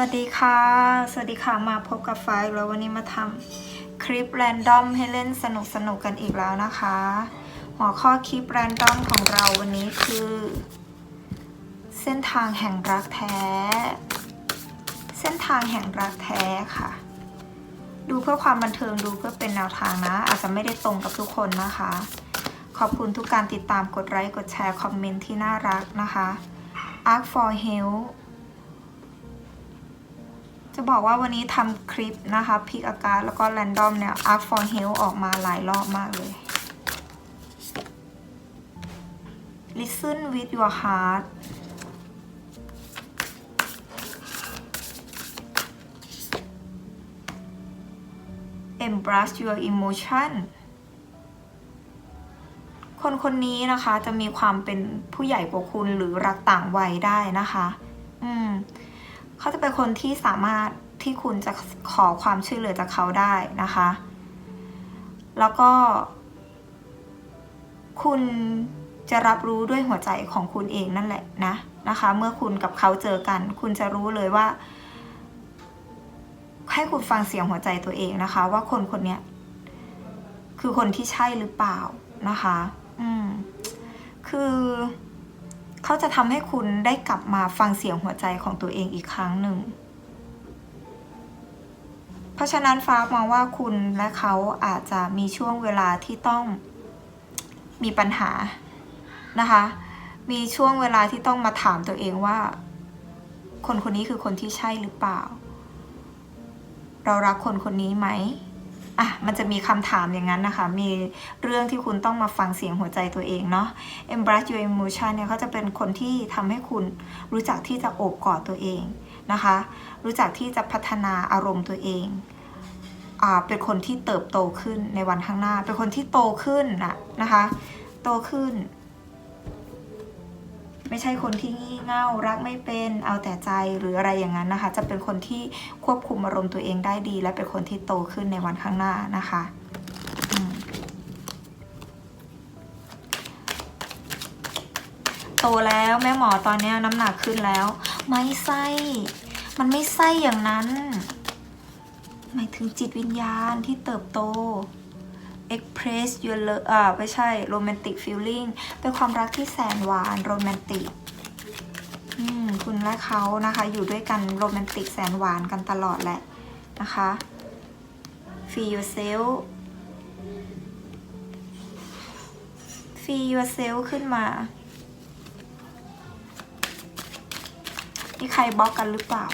วัสดีค่ะ สวัสดีค่ะ มาพบกับไฟล์แล้ววันนี้มาทำคลิปแรนดอมให้เล่นสนุกสนุกกันอีกแล้วนะคะ หัวข้อคลิปแรนดอมของเราวันนี้คือ เส้นทางแห่งรักแท้ เส้นทางแห่งรักแท้ค่ะ ดูเพื่อความบันเทิงดูเพื่อเป็นแนวทางนะ อาจจะไม่ได้ตรงกับทุกคนนะคะ ขอบคุณทุกการติดตามกดไลค์กดแชร์คอมเมนต์ที่น่ารักนะคะ Arc for Health จะบอกว่าวันนี้ทำคลิปนะคะพิกอากาศแล้วก็แรนดอมเนี่ย Arc for Health ออกมาหลายรอบมากเลย Listen with your heart Embrace your emotion คนคนนี้นะคะจะมีความเป็นผู้ใหญ่กว่าคุณหรือรักต่างวัยได้นะคะ อืม เขาจะเป็นคนที่สามารถที่คุณจะขอความช่วยเหลือจากเขาได้นะคะ แล้วก็ คุณจะรับรู้ด้วยหัวใจของคุณเองนั่นแหละนะนะคะ เมื่อคุณกับเขาเจอกัน คุณจะรู้เลยว่า ให้คุณฟังเสียงหัวใจตัวเองนะคะ ว่าคนคนนี้คือคนที่ใช่หรือเปล่านะคะ อืม คือ เขาจะทำให้คุณได้กลับมาฟังเสียงหัวใจของตัวเองอีกครั้งหนึ่ง เพราะฉะนั้นฟ้ามองว่าคุณและเขาอาจจะมีช่วงเวลาที่ต้องมีปัญหานะคะ มีช่วงเวลาที่ต้องมาถามตัวเองว่า คนคนนี้คือคนที่ใช่หรือเปล่า เรารักคนคนนี้ไหม อะมันจะมีคำถามอย่างนั้นนะคะ มีเรื่องที่คุณต้องมาฟังเสียงหัวใจตัวเองเนาะ Embrace your emotion เนี่ยเขาจะเป็นคนที่ทำให้คุณรู้จักที่จะโอบกอดตัวเองนะคะ รู้จักที่จะพัฒนาอารมณ์ตัวเองอ่าเป็นคนที่เติบโตขึ้นในวันข้างหน้า เป็นคนที่โตขึ้นนะนะคะ โตขึ้น ไม่ใช่คนที่งี่เง่ารักไม่เป็นเอาแต่ใจหรืออะไรอย่างนั้นนะคะ จะเป็นคนที่ควบคุมอารมณ์ตัวเองได้ดี และเป็นคนที่โตขึ้นในวันข้างหน้านะคะโตแล้วแม่หมอตอนนี้น้ำหนักขึ้นแล้ว ไม่ใช่มันไม่ใช่อย่างนั้น หมายถึงจิตวิญญาณที่เติบโต express your love อ่าไม่ใช่ romantic feeling เป็นความรักที่แสนหวานโรแมนติกอืมคุณและเขานะคะ อยู่ด้วยกันโรแมนติกแสนหวานกันตลอดแหละนะคะ feel yourself feel yourself ขึ้นมามีใครบล็อกกันหรือเปล่า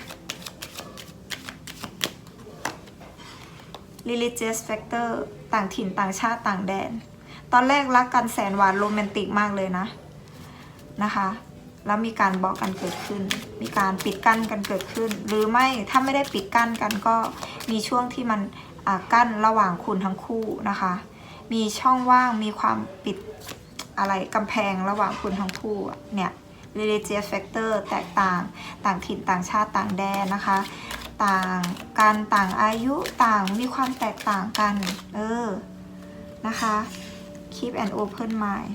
religious factor ต่างถิ่นต่างชาติต่างแดน ตอนแรกรักกันแสนหวานโรแมนติกมากเลยนะนะคะ แล้วมีการบอกกันเกิดขึ้น มีการปิดกั้นกันเกิดขึ้น หรือไม่ถ้าไม่ได้ปิดกั้นกันก็มีช่วงที่มันอ่ากั้นระหว่างคุณทั้งคู่นะคะ มีช่องว่างมีความปิดอะไรกำแพงระหว่างคุณทั้งคู่เนี่ย religious factor แตกต่าง ต่างถิ่นต่างชาติต่างแดนนะคะ ต่างกันต่างอายุต่างมีความแตกต่างกัน เออ นะคะ keep an open mind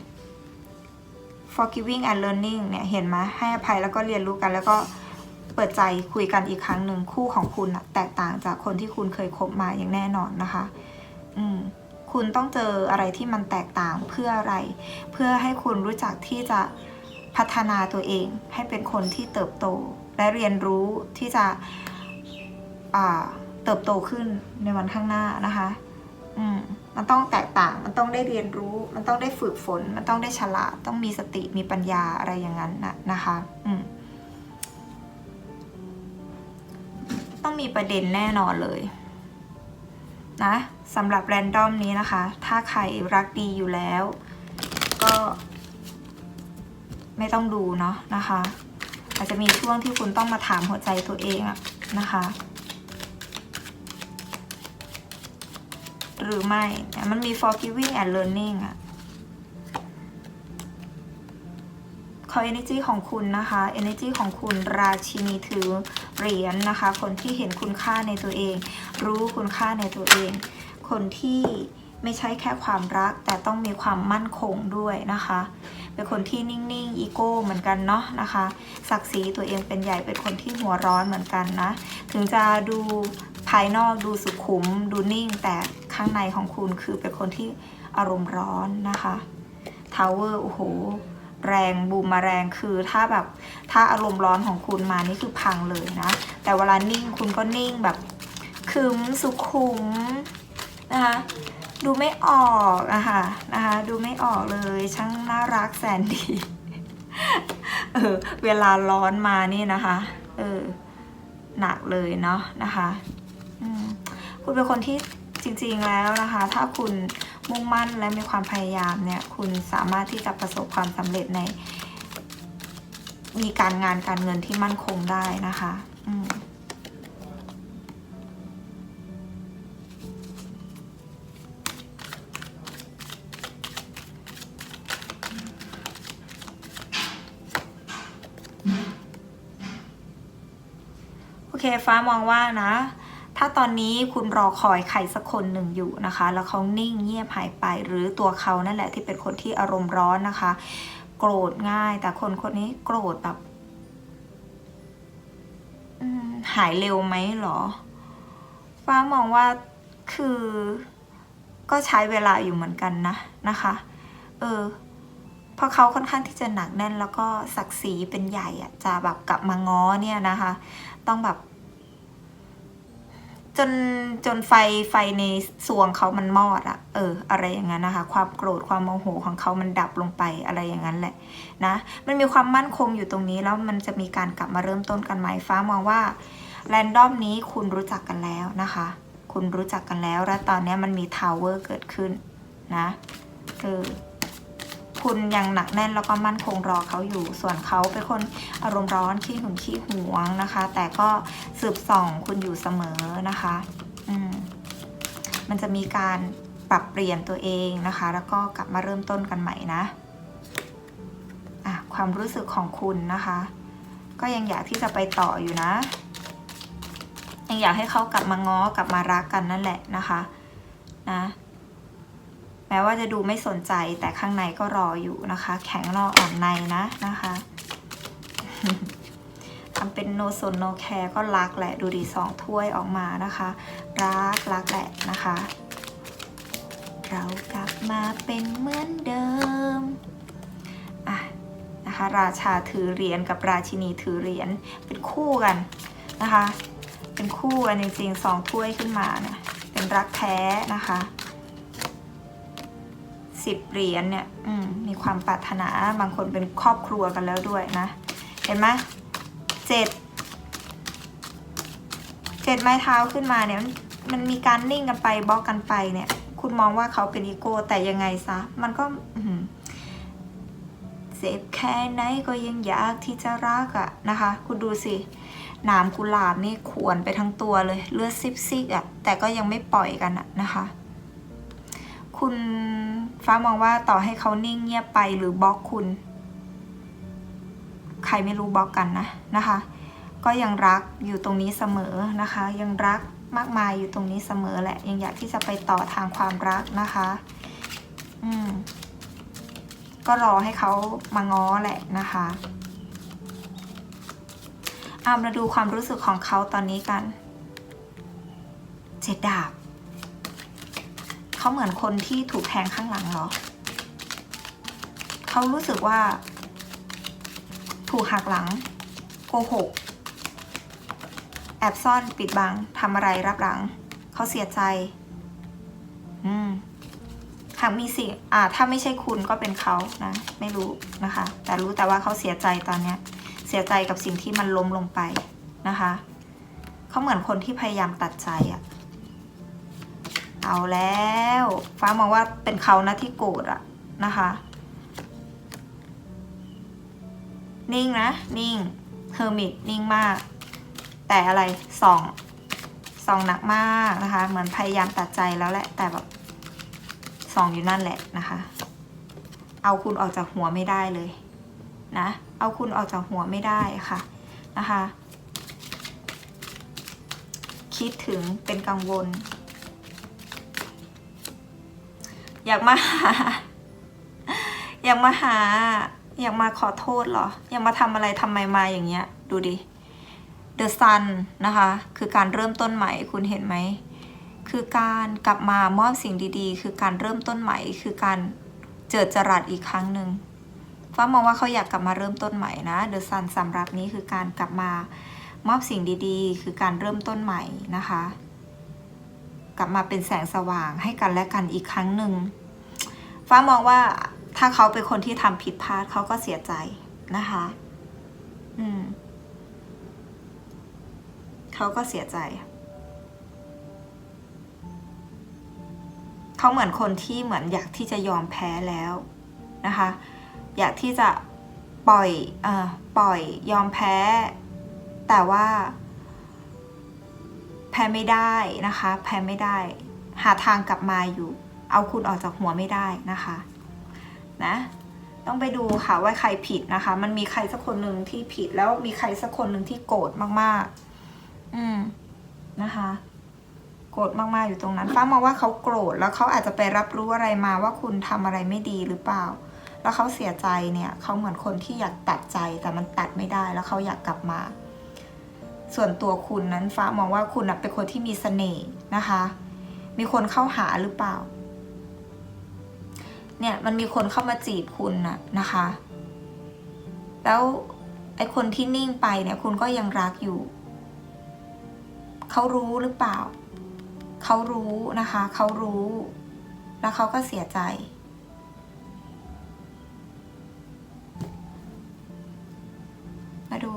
forgiving and learning เนี่ย เห็นไหมให้อภัยแล้วก็เรียนรู้กันแล้วก็เปิดใจคุยกันอีกครั้งหนึ่งคู่ของคุณแตกต่างจากคนที่คุณเคยคบมาอย่างแน่นอนนะคะ อืมคุณต้องเจออะไรที่มันแตกต่างเพื่ออะไร เพื่อให้คุณรู้จักที่จะพัฒนาตัวเองให้เป็นคนที่เติบโต และเรียนรู้ที่จะ เติบโตขึ้นในวันข้างหน้านะคะ อืมมันต้องแตกต่าง มันต้องได้เรียนรู้ มันต้องได้ฝึกฝน มันต้องได้ฉลาด ต้องมีสติ มีปัญญาอะไรอย่างนั้นนะนะคะ อืมต้องมีประเด็นแน่นอนเลยนะสำหรับแรนดอมนี้นะคะ ถ้าใครรักดีอยู่แล้ว ก็ ไม่ต้องดูเนาะนะคะ อาจจะมีช่วงที่คุณต้องมาถามหัวใจตัวเองอะนะคะ หรือไม่มันมี forgiving and learning อะขอ energy ของคุณนะคะ energy ของคุณราชินีถือเหรียญนะคะ คนที่เห็นคุณค่าในตัวเอง รู้คุณค่าในตัวเอง คนที่ไม่ใช่แค่ความรัก แต่ต้องมีความมั่นคงด้วยนะคะ เป็นคนที่นิ่งๆ อีโก้เหมือนกันเนาะนะคะ ศักดิ์ศรีตัวเองเป็นใหญ่ เป็นคนที่หัวร้อนเหมือนกันนะ ถึงจะดูภายนอกดูสุขุม ดูนิ่งแต่ ข้างในของคุณคือเป็นคนที่อารมณ์ร้อนนะคะทาวเวอร์โอ้โห แรงบูมมาแรงคือถ้าแบบถ้าอารมณ์ร้อนของคุณมานี่คือพังเลยนะ แต่เวลานิ่งคุณก็นิ่งแบบคึมสุขุมนะคะดูไม่ออกอะค่ะนะคะดูไม่ออกเลยช่างน่ารักแสนดีเออเวลาร้อนมานี่นะคะเออหนักเลยเนาะนะคะคุณเป็นคนที่ จริงๆแล้วนะคะ ถ้าคุณมุ่งมั่นและมีความพยายามเนี่ย คุณสามารถที่จะประสบความสำเร็จใน มีการงานการเงินที่มั่นคงได้นะคะอืมโอเคฟ้ามองว่านะ ถ้าตอนนี้คุณรอคอยใครสักคนหนึ่งอยู่นะคะ แล้วเขานิ่งเงียบหายไป หรือตัวเขานั่นแหละที่เป็นคนที่อารมณ์ร้อนนะคะ โกรธง่าย แต่คนคนนี้โกรธแบบหายเร็วไหมเหรอ ฟ้ามองว่าคือก็ใช้เวลาอยู่เหมือนกันนะนะคะ เออพราะเขาค่อนข้างที่จะหนักแน่นแล้วก็ศักดิ์ศรีเป็นใหญ่อะจะแบบกลับมาง้อเนี่ยนะคะ ต้องแบบ จนจนไฟไฟในสวงเขามันมอดอะเออ อะไรอย่างนั้นนะคะ ความโกรธความโมโหของเขามันดับลงไปอะไรอย่างนั้นแหละนะมันมีความมั่นคงอยู่ตรงนี้แล้วมันจะมีการกลับมาเริ่มต้นกันใหม่ฟ้ามองว่าแรนดอมนี้คุณรู้จักกันแล้วนะคะ คุณรู้จักกันแล้ว และตอนนี้มันมีทาวเวอร์เกิดขึ้นนะ เออ คุณยังหนักแน่นแล้วก็มั่นคงรอเขาอยู่ ส่วนเขาเป็นคนอารมณ์ร้อนขี้หึงขี้หวงนะคะ แต่ก็สืบส่องคุณอยู่เสมอนะคะอืมมันจะมีการปรับเปลี่ยนตัวเองนะคะ แล้วก็กลับมาเริ่มต้นกันใหม่นะอะความรู้สึกของคุณนะคะ ก็ยังอยากที่จะไปต่ออยู่นะ ยังอยากให้เขากลับมาง้อกลับมารักกันนั่นแหละนะคะ นะ แม้ว่าจะดูไม่สนใจแต่ข้างในก็รออยู่นะคะ แข็งนอกอ่อนในนะนะคะทำเป็นโนสนโนแคร์ก็รักแหละดูดีสองถ้วยออกมานะคะ รักรักแหละนะคะ เรากลับมาเป็นเหมือนเดิมอะนะคะ ราชาถือเหรียญกับราชินีถือเหรียญเป็นคู่กันนะคะ เป็นคู่กันจริงๆสองถ้วยขึ้นมาเนี่ยเป็นรักแท้นะคะ สิบเหรียญเนี่ยมมีความปรารถนาบางคนเป็นครอบครัวกันแล้วด้วยนะ เห็นไหมเจ็ดเจ็ดไม้เท้าขึ้นมาเนี่ยมันมันมีการนิ่งกันไปบล็อกกันไปเนี่ย คุณมองว่าเขาเป็นอีโก้แต่ยังไงซะ มันก็เจ็บแค่ไหนก็ยังอยากที่จะรักอะนะคะ คุณดูสิหนามกุหลาบนี่ขวนไปทั้งตัวเลย เลือดซิบซิกอะแต่ก็ยังไม่ปล่อยกันอะนะคะ คุณฟ้ามองว่าต่อให้เขานิ่งเงียบไปหรือบล็อกคุณ ใครไม่รู้บล็อกกันนะนะคะ ก็ยังรักอยู่ตรงนี้เสมอนะคะ ยังรักมากมายอยู่ตรงนี้เสมอแหละ ยังอยากที่จะไปต่อทางความรักนะคะ อืม ก็รอให้เขามาง้อแหละนะคะเอามาดูความรู้สึกของเขาตอนนี้กัน เจ็ดดาบ เขาเหมือนคนที่ถูกแทงข้างหลังเหรอ เขารู้สึกว่า ถูกหักหลัง โกหก แอบซ่อนปิดบังทำอะไรรับหลัง เขาเสียใจ อืมหากมีสิ่ง อ่า ถ้าไม่ใช่คุณก็เป็นเขานะ ไม่รู้นะคะ แต่รู้แต่ว่าเขาเสียใจตอนเนี้ย เสียใจกับสิ่งที่มันล้มลงไปนะคะ เขาเหมือนคนที่พยายามตัดใจอะ เอาแล้ว ฟ้ามองว่าเป็นเขานะที่โกรธอะนะคะ นิ่งนะ นิ่งเฮอร์มิตนิ่งมาก แต่อะไรส่องส่องหนักมากนะคะ เหมือนพยายามตัดใจแล้วแหละ แต่แบบส่องอยู่นั่นแหละนะคะ เอาคุณออกจากหัวไม่ได้เลยนะ เอาคุณออกจากหัวไม่ได้ค่ะนะคะ คิดถึงเป็นกังวล อยากมาหา อยากมาหา อยากมาขอโทษเหรอ อยากมาทำอะไรทำไมมาอย่างเงี้ย ดูดิ The Sun นะคะ คือการเริ่มต้นใหม่คุณเห็นไหม คือการกลับมามอบสิ่งดีๆ คือการเริ่มต้นใหม่ คือการเจิดจรัสอีกครั้งหนึ่งฟ้ามองว่าเขาอยากกลับมาเริ่มต้นใหม่นะ The Sun สำหรับนี้คือการกลับมามอบสิ่งดีๆ คือการเริ่มต้นใหม่นะคะ กลับมาเป็นแสงสว่างให้กันและกันอีกครั้งหนึ่ง ฟ้ามองว่าถ้าเขาเป็นคนที่ทำผิดพลาดเขาก็เสียใจนะคะ อืม เขาก็เสียใจ เขาเหมือนคนที่เหมือนอยากที่จะยอมแพ้แล้วนะคะ อยากที่จะปล่อย เอ่อ ปล่อยยอมแพ้ แต่ว่า แพ้ไม่ได้นะคะ แพ้ไม่ได้ หาทางกลับมาอยู่ เอาคุณออกจากหัวไม่ได้นะคะนะต้องไปดูค่ะว่าใครผิดนะคะ มันมีใครสักคนหนึ่งที่ผิดแล้วมีใครสักคนหนึ่งที่โกรธมากๆ อืมนะคะ โกรธมากๆอยู่ตรงนั้นฟ้ามองว่าเขาโกรธแล้วเขาอาจจะไปรับรู้อะไรมาว่าคุณทำอะไรไม่ดีหรือเปล่า แล้วเขาเสียใจเนี่ยเขาเหมือนคนที่อยากตัดใจแต่มันตัดไม่ได้แล้วเขาอยากกลับมา ส่วนตัวคุณนั้นฟ้ามองว่าคุณเป็นคนที่มีเสน่ห์นะคะ มีคนเข้าหาหรือเปล่า เนี่ยมันมีคนเข้ามาจีบคุณน่ะนะคะ แล้วไอคนที่นิ่งไปเนี่ยคุณก็ยังรักอยู่ เขารู้หรือเปล่า เขารู้นะคะ เขารู้ แล้วเขาก็เสียใจ มาดู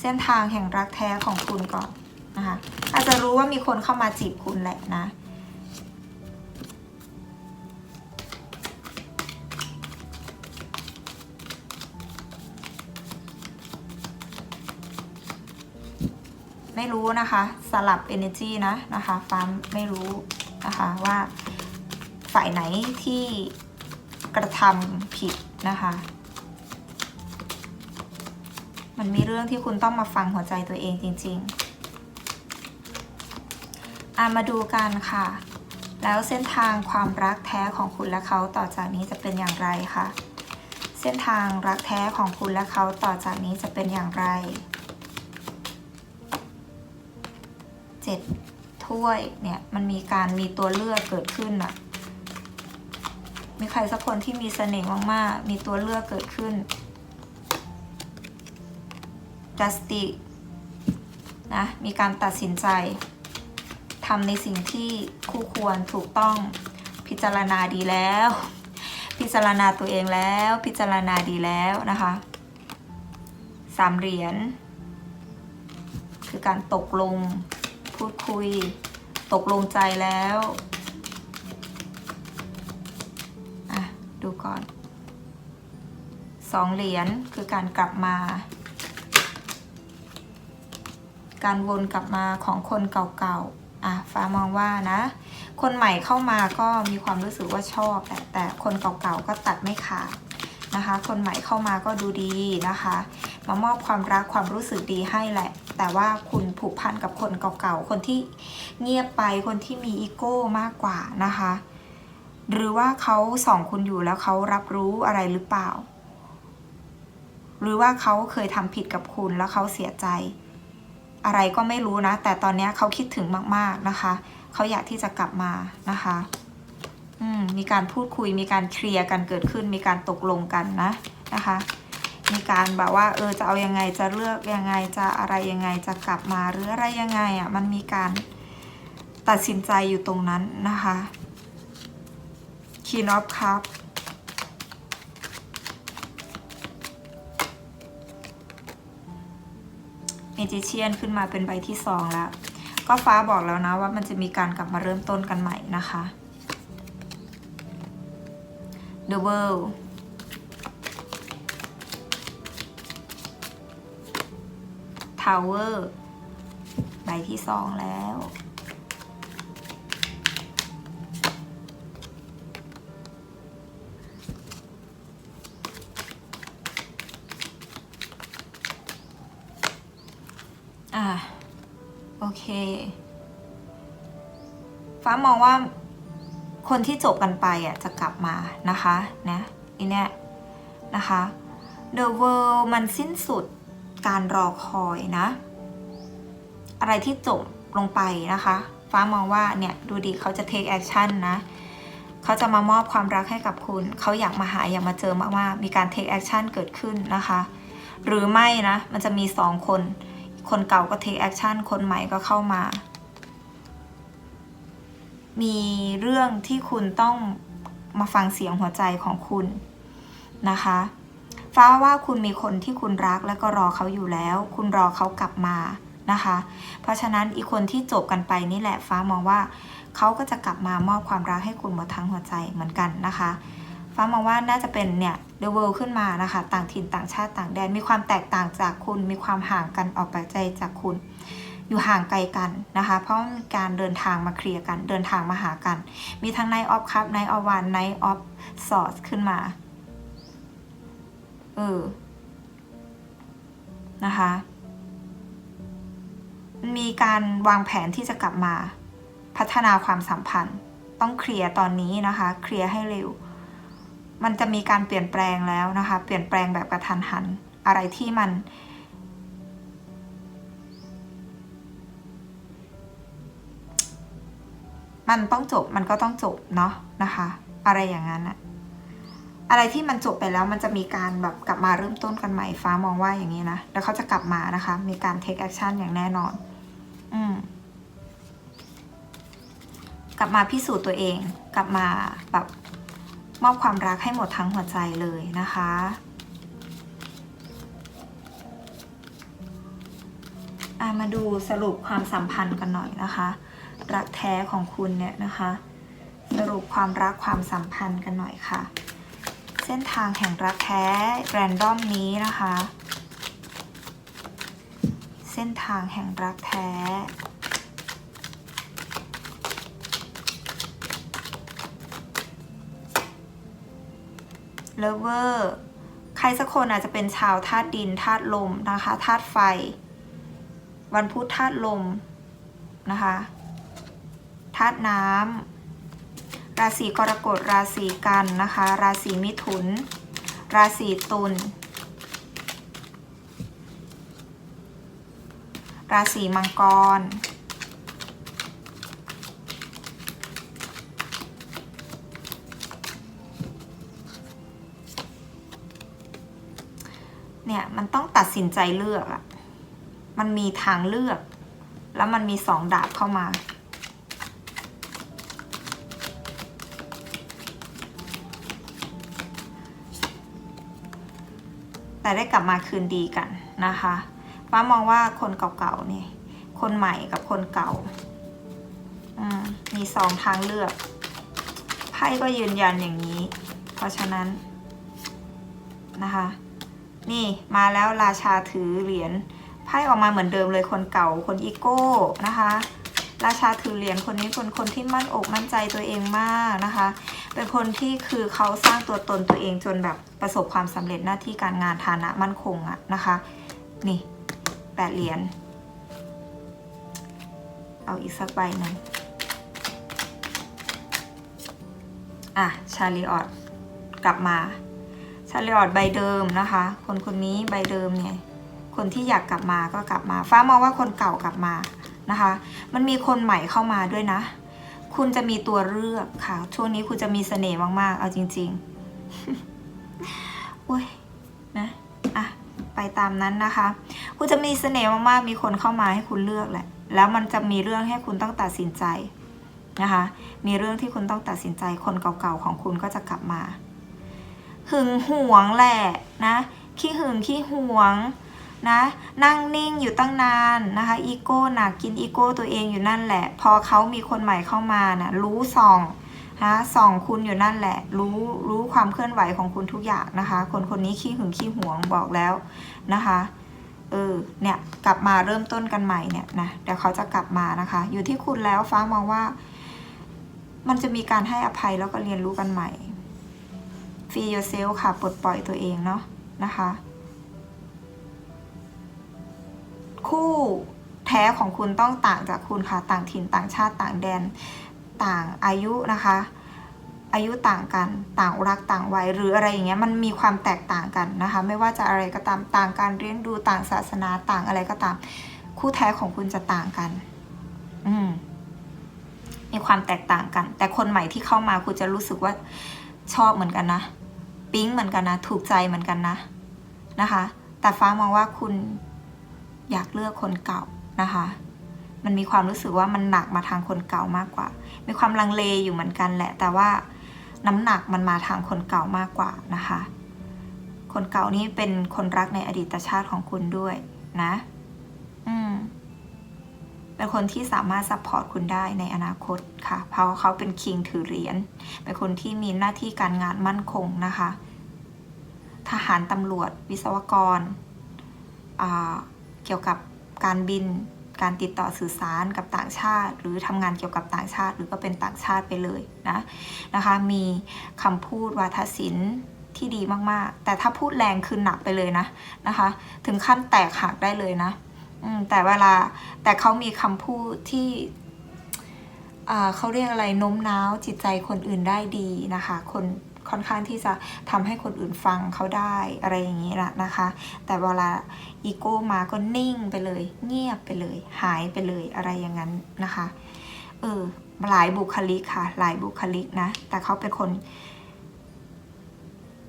เส้นทางแห่งรักแท้ของคุณก่อนนะคะ อาจจะรู้ว่ามีคนเข้ามาจีบคุณแหละนะ ไม่รู้นะคะ สลับ energy นะนะคะฟ้าไม่รู้นะคะว่าฝ่ายไหนที่กระทำผิดนะคะ มันมีเรื่องที่คุณต้องมาฟังหัวใจตัวเองจริงๆอามาดูกันค่ะ แล้วเส้นทางความรักแท้ของคุณและเขาต่อจากนี้จะเป็นอย่างไรคะเส้นทางรักแท้ของคุณและเขาต่อจากนี้จะเป็นอย่างไร เจ็ดถ้วยเนี่ยมันมีการมีตัวเลือกเกิดขึ้นอะมีใครสักคนที่มีเสน่ห์มากๆ มีตัวเลือกเกิดขึ้น justice นะมีการตัดสินใจทำในสิ่งที่คู่ควรถูกต้องพิจารณาดีแล้ว พิจารณาตัวเองแล้ว พิจารณาดีแล้วนะคะสามเหรียญคือการตกลง พูดคุย ตกลงใจแล้วอะดูก่อนสองเหรียญคือการกลับมา การวนกลับมาของคนเก่าๆอะฟ้ามองว่านะ คนใหม่เข้ามาก็มีความรู้สึกว่าชอบแต่แต่คนเก่าๆก็ตัดไม่ขาดนะคะ คนใหม่เข้ามาก็ดูดีนะคะ มามอบความรักความรู้สึกดีให้แหละ แต่ว่าคุณผูกพันกับคนเก่าๆ คนที่เงียบไป คนที่มีอีโก้มากกว่านะคะ หรือว่าเขาส่องคุณอยู่แล้วเขารับรู้อะไรหรือเปล่า หรือว่าเขาเคยทำผิดกับคุณแล้วเขาเสียใจ อะไรก็ไม่รู้นะ แต่ตอนนี้เขาคิดถึงมากๆนะคะ เขาอยากที่จะกลับมานะคะอืมมีการพูดคุยมีการเคลียร์กันเกิดขึ้นมีการตกลงกันนะนะคะ มีการแบบว่า เออจะเอายังไงจะเลือกยังไงจะอะไรยังไงจะกลับมาหรืออะไรยังไงอะมันมีการตัดสินใจอยู่ตรงนั้นนะคะ King of Cup เมจิเชียนขึ้นมาเป็นใบที่สองแล้ว ก็ฟ้าบอกแล้วนะว่ามันจะมีการกลับมาเริ่มต้นกันใหม่นะคะ The World Tower ใบที่สองแล้ว อะ โอเค ฟ้ามองว่า คนที่จบกันไปอะจะกลับมานะคะ นะอีเนี่ยนะคะ The World มันสิ้นสุด การรอคอยนะ อะไรที่จบลงไปนะคะ ฟ้ามองว่าเนี่ยดูดีเขาจะ take action นะเขาจะมามอบความรักให้กับคุณ เขาอยากมาหาอยากมาเจอมากๆ มีการ take action เกิดขึ้นนะคะ หรือไม่นะ มันจะมีสองคน คนเก่าก็ take action คนใหม่ก็เข้ามา มีเรื่องที่คุณต้องมาฟังเสียงหัวใจของคุณนะคะ ฟ้าว่าคุณมีคนที่คุณรักแล้วก็รอเขาอยู่แล้ว คุณรอเขากลับมานะคะ เพราะฉะนั้นอีกคนที่จบกันไปนี่แหละฟ้ามองว่าเขาก็จะกลับมามอบความรักให้คุณหมดทั้งหัวใจเหมือนกันนะคะ ฟ้ามองว่าน่าจะเป็นเนี่ย the world ขึ้นมานะคะ ต่างถิ่นต่างชาติต่างแดนมีความแตกต่างจากคุณ มีความห่างกันออกไปใจจากคุณ อยู่ห่างไกลกันนะคะ เพราะมีการเดินทางมาเคลียร์กัน เดินทางมาหากัน มีทั้ง night of cup night of one night of swords ขึ้นมา เออ นะคะ มีการวางแผนที่จะกลับมาพัฒนาความสัมพันธ์ ต้องเคลียร์ตอนนี้นะคะ เคลียร์ให้เร็ว มันจะมีการเปลี่ยนแปลงแล้วนะคะ เปลี่ยนแปลงแบบกระทันหัน อะไรที่มันมันต้องจบมันก็ต้องจบเนาะนะคะ อะไรอย่างนั้นอะ อะไรที่มันจบไปแล้วมันจะมีการแบบกลับมาเริ่มต้นกันใหม่ฟ้ามองว่าอย่างนี้นะ แล้วเขาจะกลับมานะคะ มีการ take action อย่างแน่นอน อืม กลับมาพิสูจน์ตัวเอง กลับมาแบบมอบความรักให้หมดทั้งหัวใจเลยนะคะอะมาดูสรุปความสัมพันธ์กันหน่อยนะคะ รักแท้ของคุณเนี่ยนะคะ สรุปความรักความสัมพันธ์กันหน่อยค่ะ เส้นทางแห่งรักแท้แรนดอมนี้นะคะ เส้นทางแห่งรักแท้เลเวอร์ใครสักคนอาจจะเป็นชาวธาตุดินธาตุลมนะคะธาตุไฟ วันพุธธาตุลมนะคะธาตุน้ำ ราศีกรกฎราศีกันนะคะ ราศีมิถุน ราศีตุลราศีมังกร เนี่ย มันต้องตัดสินใจเลือกอะมันมีทางเลือก แล้วมันมีสองดาบเข้ามา แต่ได้กลับมาคืนดีกันนะคะฟ้ามองว่าคนเก่าๆนี่ คนใหม่กับคนเก่า อืมมีสองทางเลือกไพ่ก็ยืนยันอย่างนี้ เพราะฉะนั้นนะคะ นี่มาแล้วราชาถือเหรียญไพ่ออกมาเหมือนเดิมเลยคนเก่าคนอีโก้นะคะ ราชาถือเหรียญคนนี้คนคนที่มั่นอกมั่นใจตัวเองมากนะคะ เป็นคนที่คือเขาสร้างตัวตนตัวเองจนแบบประสบความสำเร็จหน้าที่การงานฐานะมั่นคงอะนะคะ นี่แปดเหรียญเอาอีกสักใบหนึ่งอะ ชาลีออตกลับมา ชาลีออตใบเดิมนะคะ คนคนนี้ใบเดิมเนี่ย คนที่อยากกลับมาก็กลับมา ฟ้ามองว่าคนเก่ากลับมานะคะ มันมีคนใหม่เข้ามาด้วยนะ คุณจะมีตัวเลือกค่ะ ช่วงนี้คุณจะมีเสน่ห์มาก ๆ เอาจริงๆโอ้ยนะอะไปตามนั้นนะคะ คุณจะมีเสน่ห์มากๆ มีคนเข้ามาให้คุณเลือกแหละ แล้วมันจะมีเรื่องให้คุณต้องตัดสินใจนะคะ มีเรื่องที่คุณต้องตัดสินใจ คนเก่าๆของคุณก็จะกลับมา หึงหวงแหละนะ ขี้หึงขี้หวง นะนั่งนิ่งอยู่ตั้งนานนะคะอีโก้หนักกินอีโก้ตัวเองอยู่นั่นแหละ พอเขามีคนใหม่เข้ามานะ่ะรู้ส่องฮะส่องคุณอยู่นั่นแหละ รู้รู้ความเคลื่อนไหวของคุณทุกอย่างนะคะ คนคนนี้ขี้หึงขี้หวงบอกแล้วนะคะเออเนี่ยกลับมาเริ่มต้นกันใหม่เนี่ยนะเดี๋ยวเขาจะกลับมานะคะ อยู่ที่คุณแล้วฟ้ามองว่า มันจะมีการให้อภัยแล้วก็เรียนรู้กันใหม่ free yourself ค่ะปลดปล่อยตัวเองเนาะนะคะ คู่แท้ของคุณต้องต่างจากคุณค่ะ ต่างถิ่นต่างชาติต่างแดน ต่างอายุนะคะ อายุต่างกันต่างรักต่างวัยหรืออะไรอย่างเงี้ยมันมีความแตกต่างกันนะคะ ไม่ว่าจะอะไรก็ตามต่างการเรียนดูต่างศาสนาต่างอะไรก็ตาม คู่แท้ของคุณจะต่างกัน อืมมีความแตกต่างกัน แต่คนใหม่ที่เข้ามาคุณจะรู้สึกว่าชอบเหมือนกันนะปิ๊งเหมือนกันนะ ถูกใจเหมือนกันนะนะคะ แต่ฟ้ามองว่าคุณ อยากเลือกคนเก่านะคะ มันมีความรู้สึกว่ามันหนักมาทางคนเก่ามากกว่า มีความลังเลอยู่เหมือนกันแหละ แต่ว่าน้ำหนักมันมาทางคนเก่ามากกว่านะคะ คนเก่านี่เป็นคนรักในอดีตชาติของคุณด้วยนะ อืมเป็นคนที่สามารถซัพพอร์ตคุณได้ในอนาคตค่ะ เพราะเขาเป็นคิงถือเหรียญ เป็นคนที่มีหน้าที่การงานมั่นคงนะคะ ทหารตำรวจ วิศวกรอ่า เกี่ยวกับการบิน การติดต่อสื่อสารกับต่างชาติ หรือทำงานเกี่ยวกับต่างชาติ หรือก็เป็นต่างชาติไปเลยนะนะคะ มีคำพูดวาทศิลป์ที่ดีมากๆ แต่ถ้าพูดแรงคือหนักไปเลยนะนะคะ ถึงขั้นแตกหักได้เลยนะแต่เวลาแต่เขามีคำพูดที่เขาเรียกอะไรโน้มน้าวจิตใจคนอื่นได้ดีนะคะ คน ค่อนข้างที่จะทำให้คนอื่นฟังเขาได้อะไรอย่างนี้ละนะคะ แต่เวลาอีโก้มาก็นิ่งไปเลย เงียบไปเลย หายไปเลยอะไรอย่างนั้นนะคะเออหลายบุคลิกค่ะ หลายบุคลิกนะ แต่เขาเป็นคน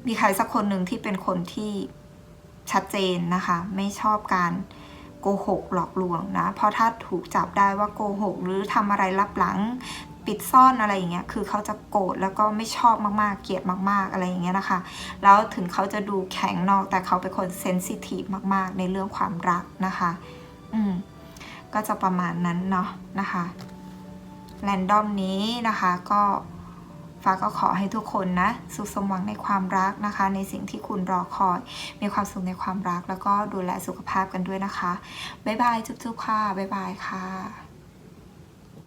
มีใครสักคนหนึ่งที่เป็นคนที่ชัดเจนนะคะ ไม่ชอบการโกหกหลอกลวงนะ เพราะถ้าถูกจับได้ว่าโกหก หรือทำอะไรลับหลัง ปิดซ่อนอะไรอย่างเงี้ยคือเขาจะโกรธแล้วก็ไม่ชอบมากๆ เกลียดมากๆอะไรอย่างเงี้ยนะคะ แล้วถึงเขาจะดูแข็งนอกแต่เขาเป็นคนเซนซิทีฟมากๆ ในเรื่องความรักนะคะ อืมก็จะประมาณนั้นเนาะนะคะแรนดอมนี้นะคะก็ฟ้าก็ขอให้ทุกคนนะ สุขสมหวังในความรักนะคะ ในสิ่งที่คุณรอคอย มีความสุขในความรัก แล้วก็ดูแลสุขภาพกันด้วยนะคะ บ๊ายบาย จุ๊บๆค่ะ บ๊ายบายค่ะ